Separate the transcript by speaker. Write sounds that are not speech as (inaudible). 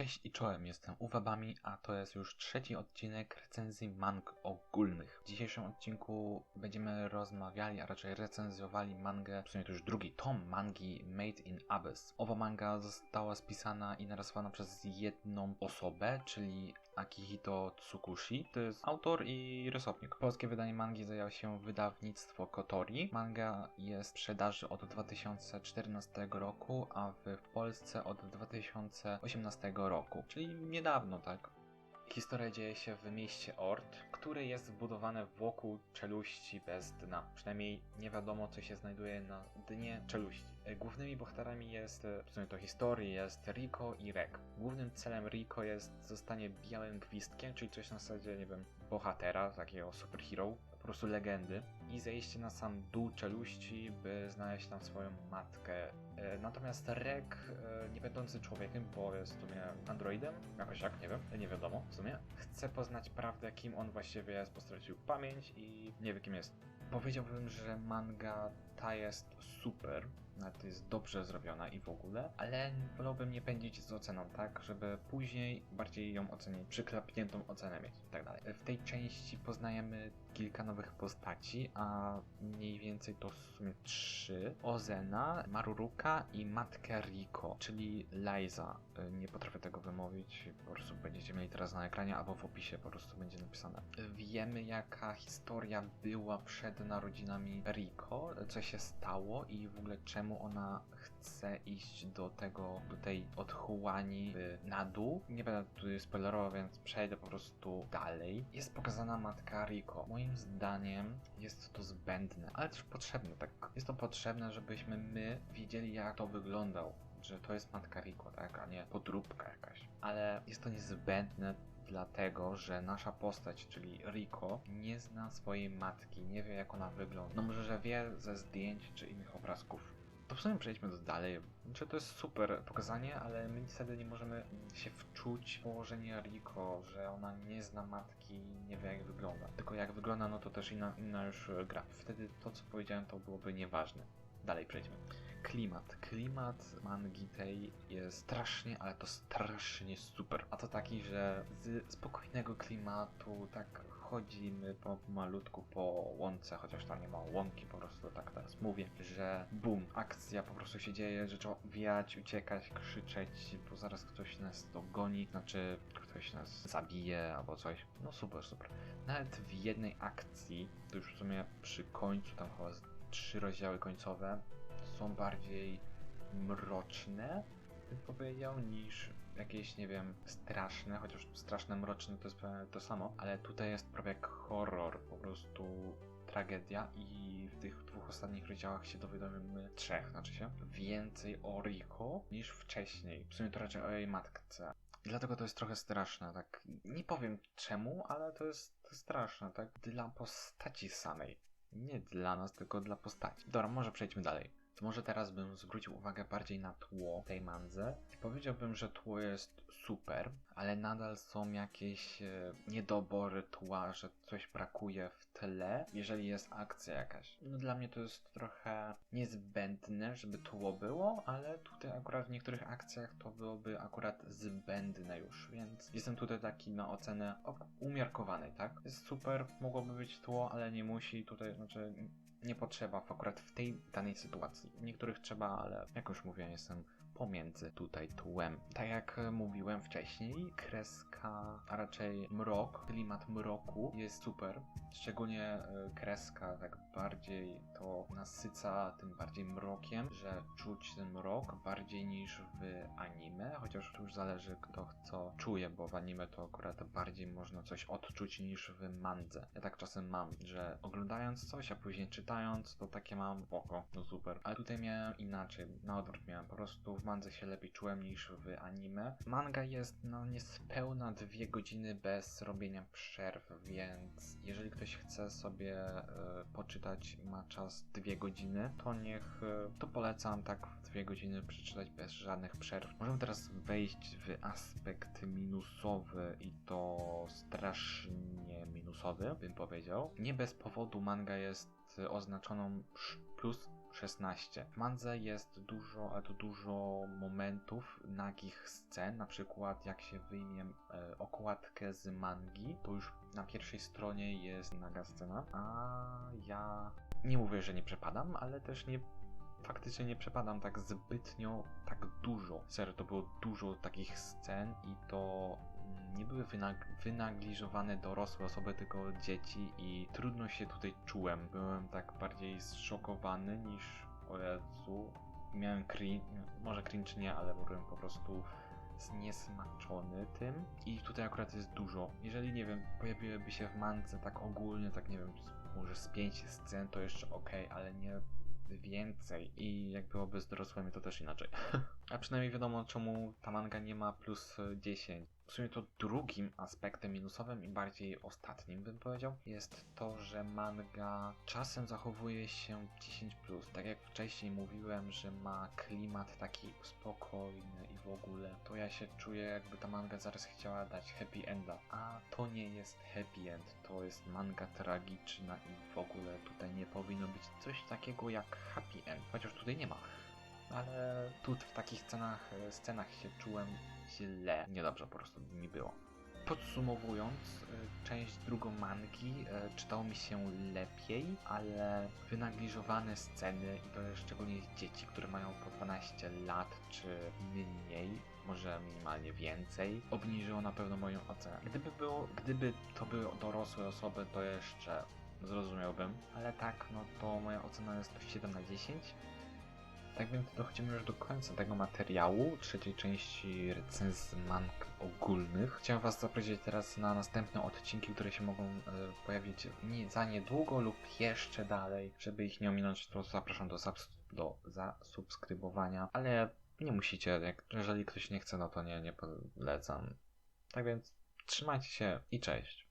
Speaker 1: Cześć i czołem, jestem Uwabami, a to jest już trzeci odcinek recenzji mang ogólnych. W dzisiejszym odcinku będziemy rozmawiali, a raczej recenzjowali mangę, w sumie to już drugi tom mangi Made in Abyss. Owa manga została spisana i narysowana przez jedną osobę, czyli Akihito Tsukushi. To jest autor i rysownik. Polskie wydanie mangi zajęło się wydawnictwo Kotori. Manga jest w sprzedaży od 2014 roku, a w Polsce od 2018 roku, czyli niedawno, tak? Historia dzieje się w mieście Ort, które jest zbudowane wokół czeluści bez dna. Przynajmniej nie wiadomo, co się znajduje na dnie czeluści. Głównymi bohaterami jest, w sumie to historii, jest Riko i Rek. Głównym celem Riko jest zostanie białym gwizdkiem, czyli coś na zasadzie, nie wiem, bohatera, takiego superhero, po prostu legendy i zejście na sam dół czeluści, by znaleźć tam swoją matkę. E, natomiast Rek, e, nie będący człowiekiem, bo jest w sumie androidem, jakoś jak, nie wiem, nie wiadomo w sumie, chce poznać prawdę, kim on właściwie jest, bo stracił pamięć i nie wie kim jest. Powiedziałbym, że manga ta jest super, to jest dobrze zrobiona i w ogóle, ale wolałbym nie pędzić z oceną, tak, żeby później bardziej ją ocenić, przyklapniętą ocenę mieć i tak dalej. W tej części poznajemy kilka nowych postaci, a mniej więcej to w sumie trzy. Ozena, Maruruka i matkę Riko, czyli Liza. Nie potrafię tego wymówić, po prostu będziecie mieli teraz na ekranie albo w opisie po prostu będzie napisane. Wiemy jaka historia była przed narodzinami Riko, co się stało i w ogóle czemu ona chce iść do tego, do tej odchłani na dół. Nie będę tutaj spoilerował, więc przejdę po prostu dalej. Jest pokazana matka Riko. Moim zdaniem jest to zbędne, ale też potrzebne. Tak, jest to potrzebne, żebyśmy my wiedzieli, jak to wyglądał że to jest matka Riko, tak, a nie podróbka jakaś. Ale jest to niezbędne dlatego, że nasza postać, czyli Riko, nie zna swojej matki, nie wie jak ona wygląda. No może, że wie ze zdjęć czy innych obrazków. To w sumie przejdźmy do dalej. Znaczy, to jest super pokazanie, ale my niestety nie możemy się wczuć w położenie Riko, że ona nie zna matki, nie wie jak wygląda. Tylko jak wygląda, no to też inna, inna już gra. Wtedy to, co powiedziałem, to byłoby nieważne. Dalej przejdźmy. Klimat. Klimat mangi tej jest strasznie, ale to strasznie super. A to taki, że z spokojnego klimatu tak chodzimy po malutku po łące, chociaż tam nie ma łąki, po prostu tak teraz mówię, że bum, akcja po prostu się dzieje, że trzeba wijać, uciekać, krzyczeć, bo zaraz ktoś nas dogoni, znaczy ktoś nas zabije albo coś. No super, super. Nawet w jednej akcji, to już w sumie przy końcu, tam chyba trzy rozdziały końcowe, są bardziej mroczne, bym powiedział, niż jakieś, nie wiem, straszne, chociaż straszne, mroczne to jest to samo, ale tutaj jest prawie jak horror, po prostu tragedia i w tych dwóch ostatnich rozdziałach się dowiadujemy trzech, znaczy się, więcej o Riko niż wcześniej. W sumie to raczej o jej matce. I dlatego to jest trochę straszne, tak. Nie powiem czemu, ale to jest straszne, tak. Dla postaci samej. Nie dla nas, tylko dla postaci. Dobra, może przejdźmy dalej może teraz bym zwrócił uwagę bardziej na tło tej mandze. Powiedziałbym, że tło jest super, ale nadal są jakieś e, niedobory tła, że coś brakuje w tle, jeżeli jest akcja jakaś. No dla mnie to jest trochę niezbędne, żeby tło było, ale tutaj akurat w niektórych akcjach to byłoby akurat zbędne już, więc jestem tutaj taki na ocenę umiarkowanej, tak? Jest super, mogłoby być tło, ale nie musi, tutaj znaczy nie potrzeba akurat w tej danej sytuacji. Niektórych trzeba, ale jak już mówiłem, jestem pomiędzy tutaj tłem. Tak jak mówiłem wcześniej, kreska, a raczej mrok, klimat mroku jest super. Szczególnie e, kreska tak bardziej to nasyca tym bardziej mrokiem, że czuć ten mrok bardziej niż w anime, chociaż już zależy kto co czuje, bo w anime to akurat bardziej można coś odczuć niż w mandze. Ja tak czasem mam, że oglądając coś, a później czytając, to takie mam oko, no super. Ale tutaj miałem inaczej, na odwrót miałem, po prostu w mandze się lepiej czułem niż w anime. Manga jest no niespełna dwie godziny bez robienia przerw, więc jeżeli ktoś chce sobie e, poczytać, ma czas dwie godziny, to niech, e, to polecam tak w dwie godziny przeczytać bez żadnych przerw. Możemy teraz wejść w aspekt minusowy i to strasznie minusowy, bym powiedział. Nie bez powodu manga jest oznaczoną plus 16. W mandze jest dużo, ale to dużo momentów, nagich scen, na przykład jak się wyjmie e, okładkę z mangi, to już na pierwszej stronie jest naga scena, a ja nie mówię, że nie przepadam, ale też nie faktycznie nie przepadam tak zbytnio, tak dużo. Serio, to było dużo takich scen i to nie były wynag- wynagliżowane dorosłe osoby, tylko dzieci i trudno się tutaj czułem. Byłem tak bardziej zszokowany niż o Jezu. Miałem cringe, może cringe nie, ale byłem po prostu zniesmaczony tym i tutaj akurat jest dużo. Jeżeli, nie wiem, pojawiłyby się w mance tak ogólnie, tak nie wiem, może z pięć scen, to jeszcze ok, ale nie więcej i jak byłoby z dorosłymi, to też inaczej. (laughs) A przynajmniej wiadomo, czemu ta manga nie ma plus e, 10. W sumie to drugim aspektem minusowym i bardziej ostatnim bym powiedział, jest to, że manga czasem zachowuje się 10+. Tak jak wcześniej mówiłem, że ma klimat taki spokojny i w ogóle, to ja się czuję jakby ta manga zaraz chciała dać happy enda. A to nie jest happy end, to jest manga tragiczna i w ogóle tutaj nie powinno być coś takiego jak happy end, chociaż tutaj nie ma ale tu w takich scenach, e, scenach się czułem źle. Niedobrze po prostu mi było. Podsumowując, e, część drugą mangi e, czytało mi się lepiej, ale wynagliżowane sceny i to szczególnie dzieci, które mają po 12 lat czy mniej, może minimalnie więcej, obniżyło na pewno moją ocenę. Gdyby było, gdyby to były dorosłe osoby, to jeszcze zrozumiałbym, ale tak, no to moja ocena jest to 7 na 10. Tak więc dochodzimy już do końca tego materiału, trzeciej części recenzji mang ogólnych. Chciałem Was zaprosić teraz na następne odcinki, które się mogą e, pojawić nie, za niedługo lub jeszcze dalej. Żeby ich nie ominąć, to zapraszam do, subs- do zasubskrybowania, ale nie musicie, jak, jeżeli ktoś nie chce, no to nie, nie polecam. Tak więc trzymajcie się i cześć.